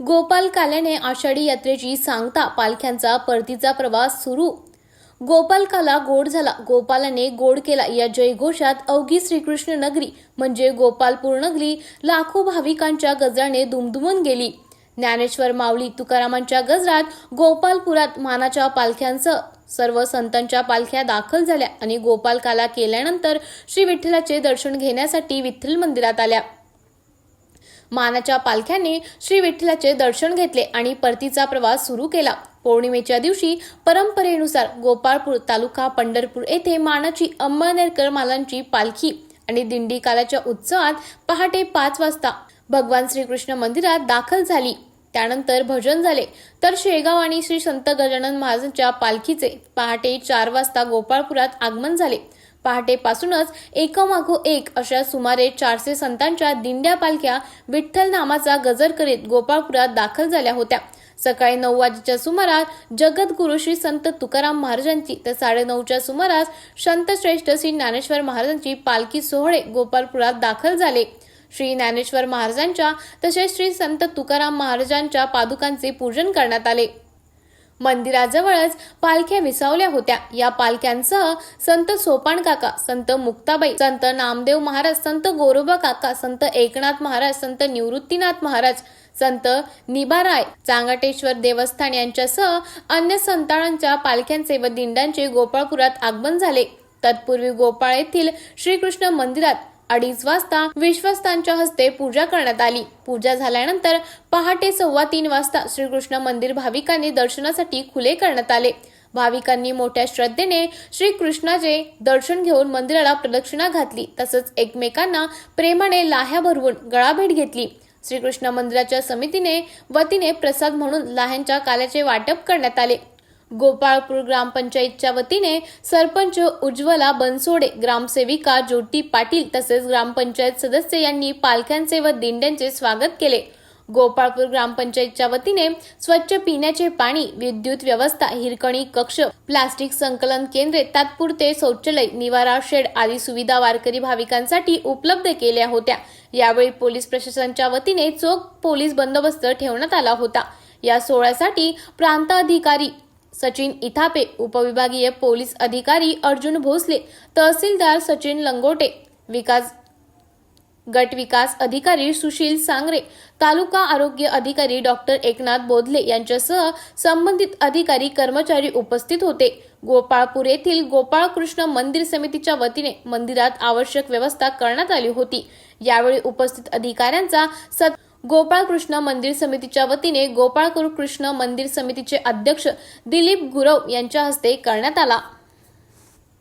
गोपाल काल्याने आषाढी यात्रेची सांगता पालख्यांचा परतीचा प्रवास सुरू. गोपालकाला गोड झाला. गोपालाने गोड केला. या जयघोषात अवघी श्रीकृष्ण नगरी म्हणजे गोपालपूर नगरी लाखो भाविकांच्या गजराने दुमदुमून गेली. ज्ञानेश्वर माऊली तुकारामांच्या गजरात गोपालपुरात मानाच्या पालख्यांसह सर्व संतांच्या पालख्या दाखल झाल्या आणि गोपालकाला केल्यानंतर श्री विठ्ठलाचे दर्शन घेण्यासाठी विठ्ठल मंदिरात आल्या. मानाच्या पालख्याने श्री विठ्ठलाचे दर्शन घेतले आणि परतीचा प्रवास सुरू केला. पौर्णिमेच्या दिवशी परंपरेनुसार गोपाळपूर तालुका पंढरपूर येथे मानाची अंमळनेरकर मालांची पालखी आणि दिंडी कालाच्या उत्सवात पहाटे पाच वाजता भगवान श्रीकृष्ण मंदिरात दाखल झाली. त्यानंतर भजन झाले. तर शेगाव आणि श्री संत गजानन महाराजांच्या पालखीचे पहाटे चार वाजता गोपाळपुरात आगमन झाले. पहाटेपासूनच एकामागो एक अशा सुमारे चारशे संतांच्या दिंड्या पालख्या विठ्ठल नामाचा गजर करीत गोपाळपुरात दाखल झाल्या होत्या. सकाळी नऊ वाजेच्या सुमारास जगद्गुरु श्री संत तुकाराम महाराजांची तर साडेनऊच्या सुमारास संत श्रेष्ठ श्री ज्ञानेश्वर महाराजांची पालखी सोहळे गोपालपुरात दाखल झाले. श्री ज्ञानेश्वर महाराजांच्या तसेच श्री संत तुकाराम महाराजांच्या पादुकांचे पूजन करण्यात आले. मंदिराजवळच पालख्या विसावल्या होत्या. या पालख्यांसह संत सोपान काका संत मुक्ताबाई संत नामदेव महाराज संत गोरोबा काका संत एकनाथ महाराज संत निवृत्तीनाथ महाराज संत निबाराय चांगाटेश्वर देवस्थान यांच्यासह अन्य संतांच्या पालख्यांचे व दिंडांचे गोपाळपुरात आगमन झाले. तत्पूर्वी गोपाळ येथील श्रीकृष्ण मंदिरात अडीच वाजता विश्वस्तांच्या हस्ते पूजा करण्यात आली. पूजा झाल्यानंतर पहाटे सव्वा तीन वाजता श्रीकृष्ण मंदिर भाविकांनी दर्शनासाठी खुले करण्यात आले. भाविकांनी मोठ्या श्रद्धेने श्रीकृष्णाचे दर्शन घेऊन मंदिराला प्रदक्षिणा घातली. तसंच एकमेकांना प्रेमाने लाह्या भरवून गळाभेट घेतली. श्रीकृष्ण मंदिराच्या समितीने वतीने प्रसाद म्हणून लाह्यांच्या काल्याचे वाटप करण्यात आले. गोपाळपूर ग्रामपंचायतच्या वतीने सरपंच उज्ज्वला बनसोडे ग्रामसेविका ज्योती पाटील तसेच ग्रामपंचायत सदस्य यांनी पालख्यांचे व दिंड्यांचे स्वागत केले. गोपाळपूर ग्रामपंचायतच्या वतीने स्वच्छ पिण्याचे पाणी विद्युत व्यवस्था हिरकणी कक्ष प्लास्टिक संकलन केंद्रे तात्पुरते शौचालय निवारा शेड आदी सुविधा वारकरी भाविकांसाठी उपलब्ध केल्या होत्या. यावेळी पोलीस प्रशासनाच्या वतीने चोख पोलीस बंदोबस्त ठेवण्यात आला होता. या सोहळ्यासाठी प्रांताधिकारी सचिन इथापे उपविभागीय पोलीस अधिकारी अर्जुन भोसले तहसीलदार सचिन लंगोटे विकास गट विकास अधिकारी सुशील सांगरे तालुका आरोग्य अधिकारी डॉक्टर एकनाथ बोधले यांच्यासह संबंधित अधिकारी कर्मचारी उपस्थित होते. गोपाळपूर येथील गोपाळकृष्ण मंदिर समितीच्या वतीने मंदिरात आवश्यक व्यवस्था करण्यात आली होती. यावेळी उपस्थित अधिकाऱ्यांचा सत गोपाळकृष्ण मंदिर समितीच्या वतीने गोपाळकृष्ण मंदिर समितीचे अध्यक्ष दिलीप गुरव यांच्या हस्ते करण्यात आला.